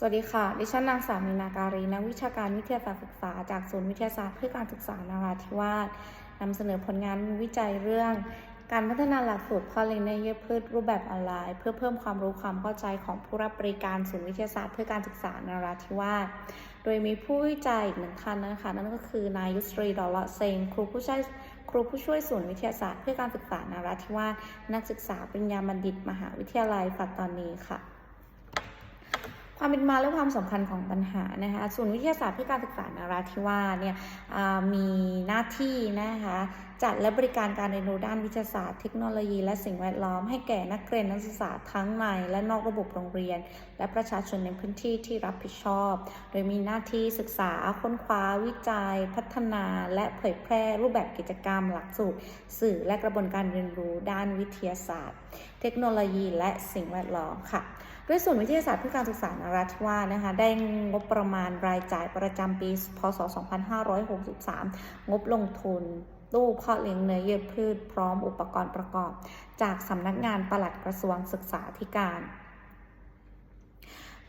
สวัสดีค่ะ ดิฉันนางสาวมีนาการีนักวิชาการวิทยาศาสตร์ศึกษา จากศูนย์วิทยาศาสตร์เพื่อการศึกษานาราธิวาสนำเสนอผลงานวิจัยเรื่อง การพัฒนาหลักสูตรพาะเลี้ยงเนื้อเยื่อพืชรูปแบบออนไลน์ เพื่อเพิ่มความรู้ความเข้าใจของผู้รับบริการศูนย์วิทยาศาสตร์เพื่อการศึกษานาราธิวาส โดยมีผู้วิจัยอีกหนึ่งท่านนะคะนั่นก็คือนายยุสรีดอลลเซงครูผู้ช่วยครูผู้ช่วยศูนย์วิทยาศาสตร์เพื่อการศึกษานาราธิวาสนักศึกษาปริญญาบัณฑิต มหาวิทยาลัยปัตตานีค่ะ ความเป็นมาและความสำคัญของปัญหานะคะศูนย์วิทยาศาสตร์เพื่อการศึกษานราธิวาสเนี่ยมีหน้าที่นะคะจัดและบริการการเรียนรู้ด้านวิทยาศาสตร์เทคโนโลยี และสิ่งแวดล้อมให้แก่นักเรียนนักศึกษาทั้งในและนอกระบบโรงเรียน และประชาชนในพื้นที่ที่รับผิดชอบ โดยมีหน้าที่ศึกษาค้นคว้าวิจัย พัฒนา และเผยแพร่รูปแบบกิจกรรม หลักสูตร สื่อและกระบวนการเรียนรู้ด้านวิทยาศาสตร์ เทคโนโลยี และสิ่งแวดล้อมค่ะ ด้วยศูนวิทยาศาสตร์เพื่อการศึกษานราธิวาสนะคะได้งบประมาณรายจ่ายประจำปี พศ 2563 งบลงทุนตู้เพาะเลี้ยงเนื้อเยื่อพืชพร้อมอุปกรณ์ประกอบ จากสำนักงานปลัดกระทรวงศึกษาธิการ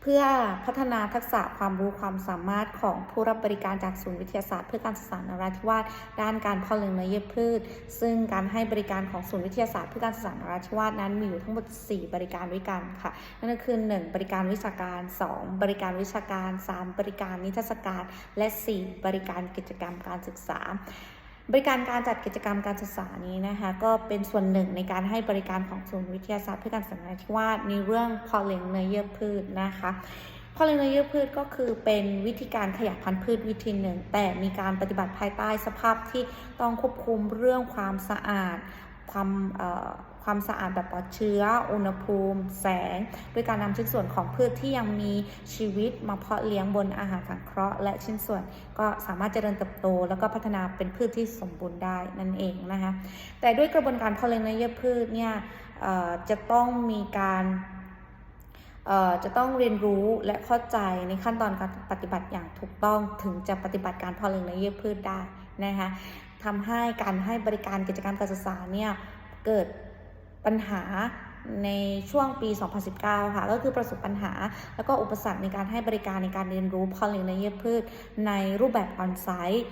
เพื่อพัฒนาทักษะความรู้ความสามารถของผู้รับบริการจากศูนย์วิทยาศาสตร์เพื่อการศึกษานราธิวาสด้านการเพาะเลี้ยงเนื้อเยื่อพืช ซึ่งการให้บริการของศูนย์วิทยาศาสตร์เพื่อการศึกษานราธิวาสนั้นมีอยู่ทั้งหมด 4 บริการด้วยกันค่ะ นั่นก็คือ 1. บริการวิชาการ 2. บริการวิชาการ 3. บริการนิทรรศการ และ 4. บริการกิจกรรมการศึกษา บริการการจัดกิจกรรมการศึกษานี้นะคะก็เป็นส่วนหนึ่งในการให้บริการของศูนย์วิทยาศาสตร์เพื่อการศึกษานราธิวาในเรื่องพอเลี้ยงเนื้อเยื่อพืชนะคะพอเลี้ยงเนื้อเยื่อพืชก็คือเป็นวิธีการขยายพันธุ์พืชวิธีหนึ่ง แต่มีการปฏิบัติภายใต้สภาพที่ต้องควบคุมเรื่องความสะอาดความ ความสะอาดแบบปลอดเชื้อ อุณหภูมิ แสง ด้วยการนำชิ้นส่วนของพืชที่ยังมีชีวิตมาเพาะเลี้ยงบนอาหารสังเคราะห์ และชิ้นส่วนก็สามารถเจริญเติบโต แล้วก็พัฒนาเป็นพืชที่สมบูรณ์ได้นั่นเองนะคะแต่ด้วยกระบวนการเพาะเลี้ยงเนื้อเยื่อพืชเนี่ยจะต้องมีการจะต้องเรียนรู้และเข้าใจในขั้นตอนการปฏิบัติอย่างถูกต้องถึงจะปฏิบัติการเพาะเลี้ยงเนื้อเยื่อพืชได้นะคะทำให้การให้บริการกิจกรรการศึกษาเนี่ยเกิด ปัญหาในช่วงปี 2019 ค่ะ ก็คือประสบปัญหา แล้วก็อุปสรรคในการให้บริการในการเรียนรู้พาะเลี้ยงเนเยื่อพืชในรูปแบบออนไซต์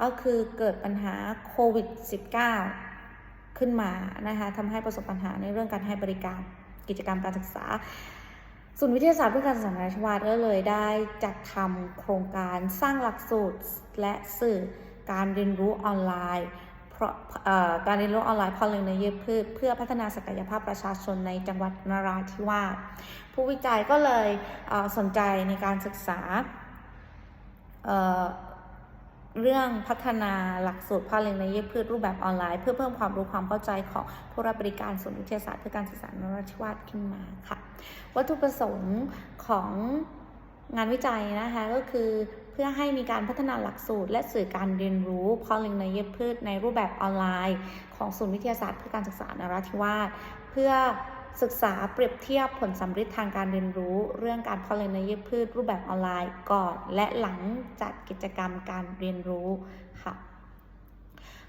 ก็คือเกิดปัญหาโควิด -19 ขึ้นมานะคะทำให้ประสบปัญหาในเรื่องการให้บริการกิจกรรมการศึกษาศูนย์วิทยาศาสตร์เพื่อการศึกษานานาชาติก็เลยได้จัดทำโครงการสร้างหลักสูตรและสื่อการเรียนรู้ออนไลน์ เพราะการเรียนรู้ออนไลน์พาะเลี้ยงเนื้อเยื่อพืชเพื่อพัฒนาศักยภาพประชาชนในจังหวัดนราธิวาสผู้วิจัยก็เลยเสนใจในการศึกษาเรื่องพัฒนาหลักสูตรพาะเลี้ยงเนื้อเยื่อพืชรูปแบบออนไลน์ เพื่อเพิ่มความรู้ความเข้าใจของผู้รับบริการศูนย์วิทยาศาสตร์เพื่อการศึกษานราธิวาสขึ้นมาค่ะ วัตถุประสงค์ของงานวิจัยนะคะก็คือ เพื่อให้มีการพัฒนาหลักสูตร และสื่อการเรียนรู้เพาะเลี้ยงเนื้อเยพืชในรูปแบบออนไลน์ ของศูนย์วิทยาศาสตร์เพื่อการศึกษานราธิวาสเพื่อศึกษาเปรียบเทียบผลสัมฤทธิ์ทางการเรียนรู้ เรื่องการเพาะเลี้ยงเนื้อเยพืช รูปแบบออนไลน์ก่อนและหลังจัดกิจกรรมการเรียนรู้ค่ะ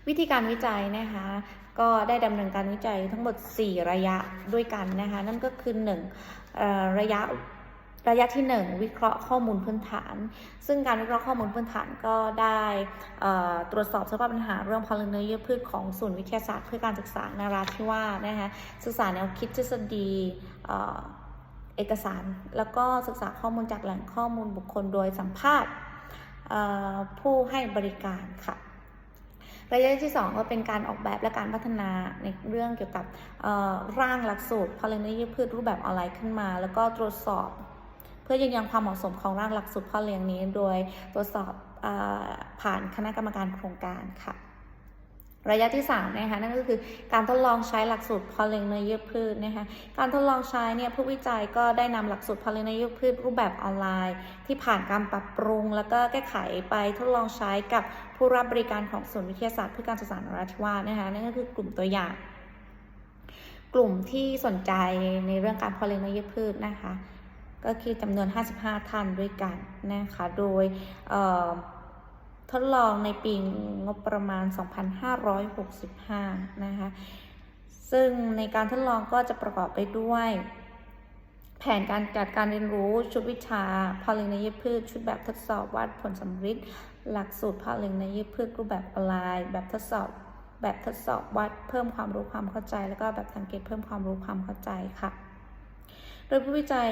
วิธีการวิจัยนะคะก็ได้ดำเนินการวิจัยทั้งหมด 4 ระยะด้วยกันนะคะนั่นก็คือ 1 ระยะ ระยะที่ 1 วิเคราะห์ข้อมูลพื้นฐาน ซึ่งการวิเคราะห์ข้อมูลพื้นฐานก็ได้ตรวจสอบสภาพปัญหาเรื่องพลังเนื้อเยื่อพืชของศูนย์วิทยาศาสตร์เพื่อการศึกษานาราธิวาสนะคะศึกษาแนวคิดทฤษฎีเอกสาร แล้วก็ศึกษาข้อมูลจากแหล่งข้อมูลบุคคลโดยสัมภาษณ์ผู้ให้บริการค่ะระยะที่ 2 ก็เป็นการออกแบบและการพัฒนาในเรื่องเกี่ยวกับร่างหลักสูตรพลังเนื้อเยื่อพืชรูปแบบออนไลน์ขึ้นมา แล้วก็ตรวจสอบ เพื่อยืนยันความเหมาะสมของร่างหลักสูตรพ่อเลี้ยงนี้ โดยตรวจสอบอผ่านคณะกรรมการโครงการค่ะ ระยะที่3นะคะนั่นก็คือการทดลองใช้หลักสูตรพาะเลียงเนื้อเยื่อพืชนะคะการทดลองใช้เนี่ยผู้วิจัยก็ได้นำหลักสูตรพาะเลียงเนื้อเยื่อพืชรูปแบบออนไลน์ ที่ผ่านการปรับปรุง แล้วก็แก้ไขไปทดลองใช้กับผู้รับบริการของศูนย์วิทยาศาสตร์เพื่อการศึกษานราธิวาสนะคะนั่นก็คือกลุ่มตัวอย่าง กลุ่มที่สนใจในเรื่องการพาะเลียงเนื้อเยื่อพืชนะคะ ก็คือจำนวน 55 ท่านด้วยกันนะคะ โดยทดลองในปีงบประมาณ 2565 นะคะ ซึ่งในการทดลองก็จะประกอบไปด้วย แผนการจัดการเรียนรู้ชุดวิชาพอลิงในพืช ชุดแบบทดสอบวัดผลสำฤทธิ์หลักสูตรพอลิงในพืชรูปแบบออนไลน์ แบบทดสอบแบบทดสอบวัดเพิ่มความรู้ความเข้าใจ แล้วก็แบบสังเกตเพิ่มความรู้ความเข้าใจค่ะ โดยผู้วิจัย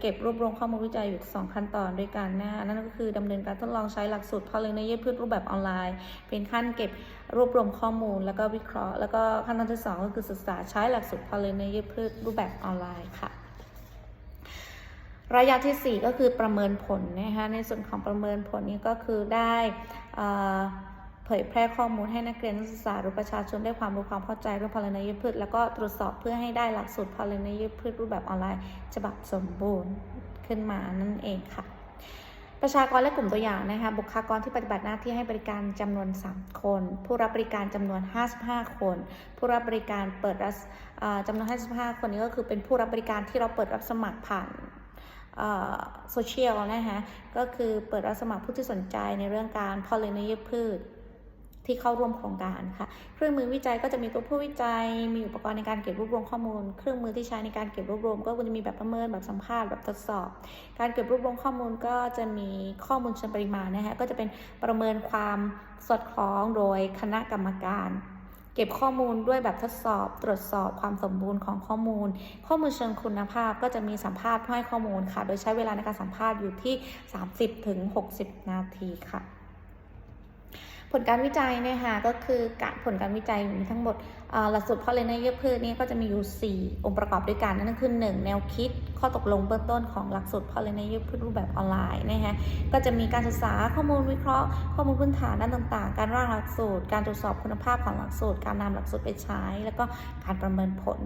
เก็บรวบรวมข้อมูลวิจัยอยู่ 2 ขั้นตอนด้วยกันนะคะนั่นก็คือดำเนินการทดลองใช้หลักสูตรพอลิงในพืชรูปแบบออนไลน์ เป็นขั้นเก็บรวบรวมข้อมูลแล้วก็วิเคราะห์ แล้วก็ขั้นตอนที่สองก็คือศึกษาใช้หลักสูตรพอลิงในพืชรูปแบบออนไลน์ค่ะระยะที่ 4 ก็คือประเมินผลนะคะในส่วนของประเมินผลนี้ก็คือได้ เผยแพร่ข้อมูลให้นักเรียนนักศึกษาหรือประชาชนได้ความรู้ความเข้าใจเรื่องพลเนยพืช แล้วก็ตรวจสอบเพื่อให้ได้หลักสูตรพลเนยพืชรูปแบบออนไลน์ฉบับสมบูรณ์ขึ้นมานั่นเองค่ะ ประชากรและกลุ่มตัวอย่างนะคะบุคลากรที่ปฏิบัติหน้าที่ให้บริการจำนวน 3 คน ผู้รับบริการจำนวน 55 คน ผู้รับบริการเปิดรับจำนวน 55 คนนี้ก็คือเป็นผู้รับบริการที่เราเปิดรับสมัครผ่านโซเชียลนะคะก็คือเปิดรับสมัครผู้ที่สนใจในเรื่องการพอลินยพืช ที่เข้าร่วมโครงการค่ะ เครื่องมือวิจัยก็จะมีตัวผู้วิจัย มีอุปกรณ์ในการเก็บรวบรวมข้อมูล เครื่องมือที่ใช้ในการเก็บรวบรวม ก็จะมีแบบประเมินแบบสัมภาษณ์แบบทดสอบ การเก็บรวบรวมข้อมูลก็จะมีข้อมูลเชิงปริมาณนะคะก็จะเป็นประเมินความสอดคล้องโดยคณะกรรมการเก็บข้อมูลด้วยแบบทดสอบ ตรวจสอบความสมบูรณ์ของข้อมูล ข้อมูลเชิงคุณภาพก็จะมีสัมภาษณ์ให้ข้อมูลค่ะ โดยใช้เวลาในการสัมภาษณ์อยู่ที่ 30-60 นาทีค่ะ ลการวิจัยเนี่ยค่ะก็คือการผลการวิจัยมีทั้งหมดหลักสูตรเพาะเลี้ยงในเยื่อพืชนี่ก็จะมีอยู่ 4 องค์ประกอบด้วยกัน นั่นคือ 1 แนวคิดข้อตกลงเบื้องต้นของหลักสูตรเพาะเลี้ยงในเยื่อพืชรูปแบบออนไลน์นะคะก็จะมีการศึกษาข้อมูลวิเคราะห์ข้อมูลพื้นฐานด้านต่างๆ การร่างหลักสูตร การตรวจสอบคุณภาพของหลักสูตร การนำหลักสูตรไปใช้ แล้วก็การประเมินผล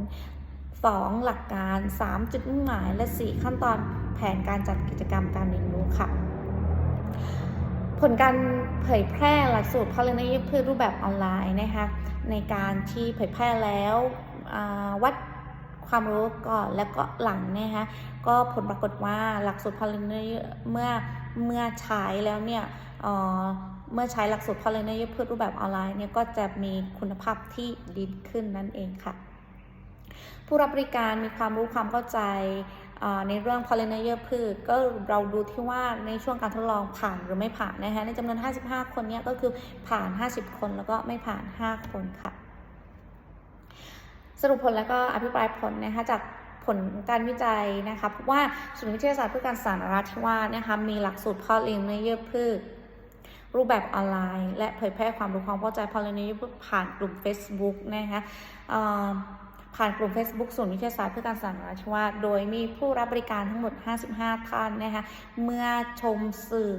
2 หลักการ 3 จุดมุ่งหมาย และ 4 ขั้นตอนแผนการจัดกิจกรรมการเรียนรู้ค่ะ ผลการเผยแพร่หลักสูตรพอลินยพืชรูปแบบออนไลน์นะคะในการที่เผยแพร่แล้ววัดความรู้ก่อนแล้วก็หลังนะคะก็ผลปรากฏว่าหลักสูตรพอลินยเมื่อเมื่อใช้แล้วเนี่ยเมื่อใช้หลักสูตรพอลินยพืชรูปแบบออนไลน์เนี่ยก็จะมีคุณภาพที่ดีขึ้นนั่นเองค่ะ ผู้รับบริการมีความรู้ความเข้าใจ ในเรื่อง pollinator พืชก็เราดูที่ว่าในช่วงการทดลองผ่านหรือไม่ผ่านนะคะในจำนวน 55 คนนี้ก็คือผ่าน 50 คนแล้วก็ไม่ผ่าน 5 คนค่ะ สรุปผลแล้วก็อภิปรายผลนะคะจากผลการวิจัยนะคะพบว่าศูนย์วิทยาศาสตร์เพื่อการสานราธิวานะคะมีหลักสูตร pollinator พืช รูปแบบออนไลน์ และเผยแพร่ความรู้ความเข้าใจ pollinator พืชผ่านกลุ่ม Facebook นะคะ ผ่านกลุ่ม Facebook ศูนย์วิทยาศาสตร์เพื่อการสานราชวาโดยมีผู้รับบริการทั้งหมด 55 ท่านนะคะ เมื่อชมสื่อ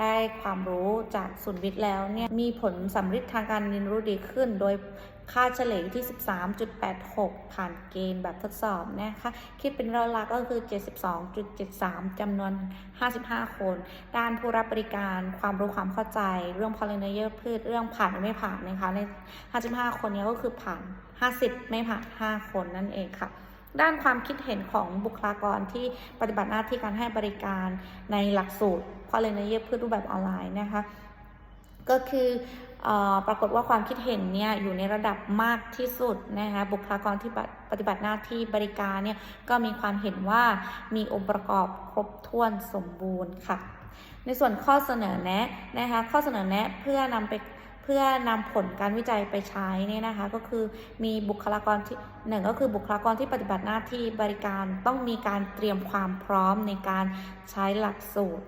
ได้ความรู้จากศูนย์วิทย์แล้วเนี่ยมีผลสำฤทธิ์ทางการเรียนรู้ดีขึ้น โดยค่าเฉลี่ยที่ 13.86 ผ่านเกณฑ์แบบทดสอบนะคะคิดเป็นร้อยละก็คือ 72.73 จำนวน 55 คน ด้านผู้รับบริการความรู้ความเข้าใจ เรื่องพอลินเยอร์พืชเรื่องผ่านไม่ผ่านนะคะใน 55 คนนี้ก็คือผ่าน 50 ไม่ผ่าน 5 คนนั่นเองค่ะ ด้านความคิดเห็นของบุคลากรที่ปฏิบัติหน้าที่การให้บริการในหลักสูตรพอลินเยอร์พืชรูปแบบออนไลน์นะคะก็คือปรากฏว่าความคิดเห็นเนี่ยอยู่ในระดับมากที่สุดนะคะบุคลากรที่ปฏิบัติหน้าที่บริการเนี่ยก็มีความเห็นว่ามีองค์ประกอบครบถ้วนสมบูรณ์ค่ะ ในส่วนข้อเสนอแนะนะคะข้อเสนอแนะเพื่อนำไป พื่อนำผลการวิจัยไปใช้เนี่ยนะคะ ก็คือมีบุคลากรที่หนึ่งก็คือบุคลากรที่ปฏิบัติหน้าที่บริการต้องมีการเตรียมความพร้อมในการใช้หลักสูตร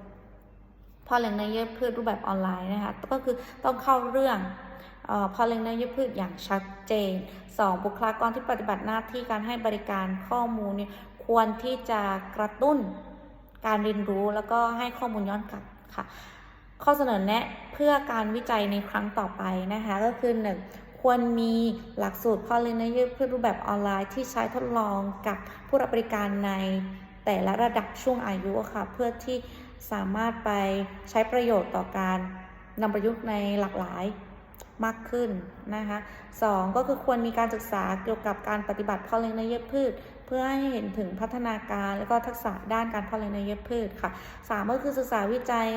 พอเลี้ยงเนื้อเยื่อพืชรูปแบบออนไลน์นะคะก็คือต้องเข้าเรื่องอพอเลี้ยงเนื้อเยื่อพืชอย่างชัดเจน 2. บุคลากรที่ปฏิบัติหน้าที่การให้บริการข้อมูลเนี่ยควรที่จะกระตุ้นการเรียนรู้แล้วก็ให้ข้อมูลย้อนกลับค่ะ ข้อเสนอแนะเพื่อการวิจัยในครั้งต่อไปนะคะก็คือ 1. ควรมีหลักสูตรพอเลี้ยงเนื้อเยื่อพืชรูปแบบออนไลน์ที่ใช้ทดลองกับผู้รับบริการในแต่ละระดับช่วงอายุค่ะเพื่อที่สามารถไปใช้ประโยชน์ต่อการนำประยุกต์ในหลากหลายมากขึ้นนะคะสองก็คือควรมีการศึกษาเกี่ยวกับการปฏิบัติพาะเลี้ยงในเยื่อพืช เพื่อให้เห็นถึงพัฒนาการและก็ทักษะด้านการพาะเลี้ยงในเยื่อพืชค่ะสามก็คือศึกษาวิจัย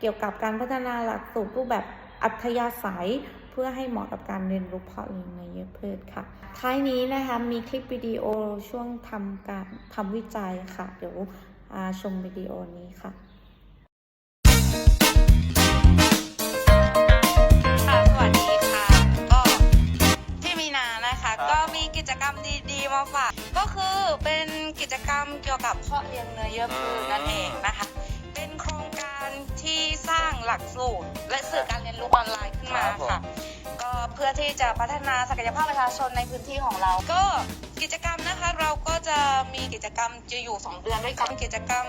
เกี่ยวกับการพัฒนาหลักสูตรรูปแบบอัธยาศัย เพื่อให้เหมาะกับการเรียนรู้เพาะเลี้ยงเนื้อเยื่อพืชค่ะ ท้ายนี้นะคะมีคลิปวิดีโอช่วงทำการทำวิจัยค่ะ เดี๋ยวชมวิดีโอนี้ค่ะสวัสดีค่ะก็ที่มีนานะคะก็มีกิจกรรมดีๆมาฝากก็คือเป็นกิจกรรมเกี่ยวกับเพาะเลี้ยงเนื้อเยื่อพืชนั่นเองนะคะ หลักสูตร และสื่อการเรียนรู้ออนไลน์ขึ้นมาครับผม ค่ะ ก็เพื่อที่จะพัฒนาศักยภาพประชาชนในพื้นที่ของเรา ก็กิจกรรมนะคะเราก็จะมีกิจกรรมจะอยู่2เดือนด้วยกันกิจกรรม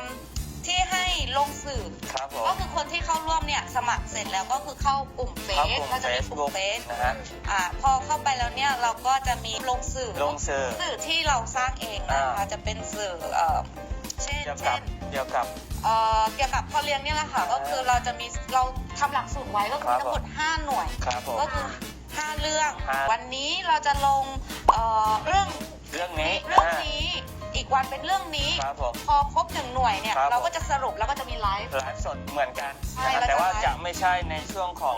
ที่ให้ลงสื่อ ครับผมก็คือคนที่เข้าร่วมเนี่ยสมัครเสร็จแล้วก็คือเข้ากลุ่มเฟครับซผมก็จะมีกลุ่ม Facebook เฟซนะฮะอ่าพอเข้าไปแล้วเนี่ยเราก็จะมีลงสื่อ ลงสื่อสื่อที่เราสร้างเองนะคะอ่าจะเป็นสื่อเอ่อ เช่นเกี่ยวกัเช่บน เกี่ยวกับ เอ่อเกี่ยวกับพ่อเลี้ยงเนี่ยแหละค่ะก็คือเราจะมีเราทำหลักสูตรไว้ก็คือครับ ทั้งหมด 5 หน่วย ครับผม ก็คือ 5 เรื่องห้าวันนี้เราจะลงเอ่อเรื่องเรื่องนี้เรื่องนี้อีกวันเป็นเรื่องนี้ ครับผม พอครบหนึ่งหน่วยเนี่ยครับ เราก็จะสรุปแล้วก็จะมีไลฟ์ ไลฟ์สดเหมือนกันใช่นะครับเราจะแต่ว่าไลฟ์จะไม่ใช่ในช่วงของ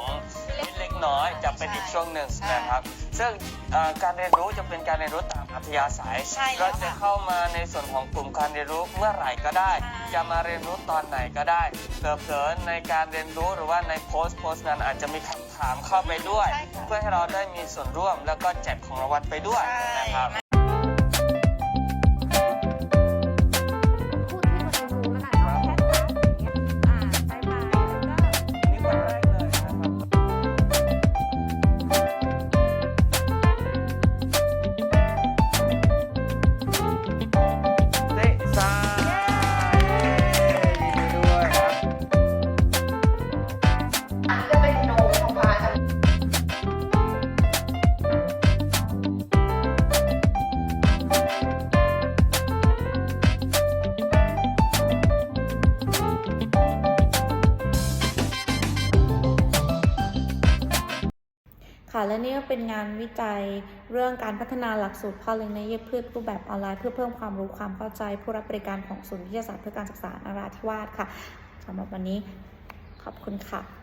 นิดเล็กน้อยจะเป็นอีกช่วงหนึ่งใช่ นะครับ ซึ่งเอ่อการเรียนรู้จะเป็นการเรียนรู้ตาม อัธยาศัยใช่แล้วเราจะค่ะเข้ามาในส่วนของกลุ่มการเรียนรู้เมื่อไหร่ก็ได้ใช่จะมาเรียนรู้ตอนไหนก็ได้เผลอๆในการเรียนรู้หรือว่าในโพสต์โพสต์นั้นอาจจะมีคำถามเข้าไปด้วย ใช่ค่ะ เพื่อให้เราได้มีส่วนร่วมแล้วก็แจกของรางวัลไปด้วยนะครับ และนี่ก็เป็นงานวิจัยเรื่องการพัฒนาหลักสูตรพ่อเลี้ยงในเยื่อพืชรูปแบบออนไลน์เพื่อเพิ่มความรู้ความเข้าใจผู้รับบริการของศูนย์วิทยาศาสตร์เพื่อการศึกษานราธิวาสค่ะสำหรับวันนี้ขอบคุณค่ะ